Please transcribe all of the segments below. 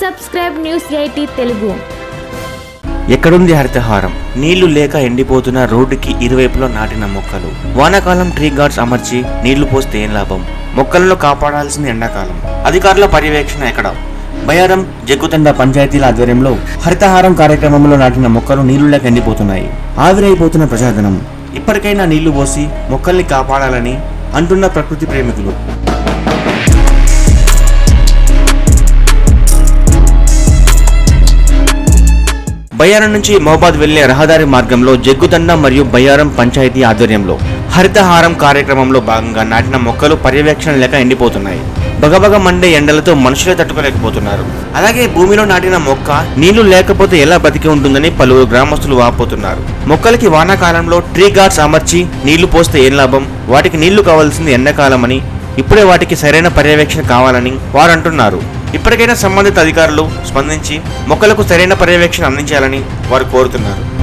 Subscribe news eighty Telugu. ఎక్కడుంది హరితహారం? నీళ్ళు లేక ఎండిపోతున్న రోడ్డుకి ఇరువైపులా నాటిన మొక్కలు. వానాకాలం ట్రీ గార్డ్స్ అమర్చి నీళ్ళు పోస్తే ఏం లాభం? మొక్కలను కాపాడాల్సింది ఎండాకాలం. అధికారుల పర్యవేక్షణ ఎక్కడ? బయారం జగ్గుతండ పంచాయతీల ఆధ్వర్యంలో హరితహారం కార్యక్రమంలో నాటిన మొక్కలు నీళ్ళు లేక ఎండిపోతున్నాయి. ఆవిరైపోతున్న ప్రజాధనం. ఇప్పటికైనా నీళ్ళు పోసి మొక్కల్ని కాపాడాలని అంటున్న ప్రకృతి ప్రేమికులు. బయ్యారం నుంచి మహబాద్ వెళ్ళే రహదారి మార్గంలో జగ్గుదండ మరియు బయ్యారం పంచాయతీ ఆధ్వర్యంలో హరితహారం కార్యక్రమంలో భాగంగా నాటిన మొక్కలు పర్యవేక్షణ లేక ఎండిపోతున్నాయి. బగబగ మండే ఎండలతో మనుషులే తట్టుకోలేకపోతున్నారు. అలాగే భూమిలో నాటిన మొక్క నీళ్ళు లేకపోతే ఎలా బతికి ఉంటుందని పలువురు గ్రామస్తులు వాపోతున్నారు. మొక్కలకి వానాకాలంలో ట్రీ గార్డ్స్ అమర్చి నీళ్ళు పోస్తే ఏం లాభం? వాటికి నీళ్ళు కావాల్సింది ఎండాకాలమని ఇప్పుడే వాటికి సరైన పర్యవేక్షణ కావాలని వారు అంటున్నారు. ఇప్పటికైనా సంబంధిత అధికారులు స్పందించి మొక్కలకు సరైన పర్యవేక్షణ అందించాలని వారు కోరుతున్నారు.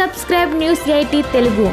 Subscribe news eighty Telugu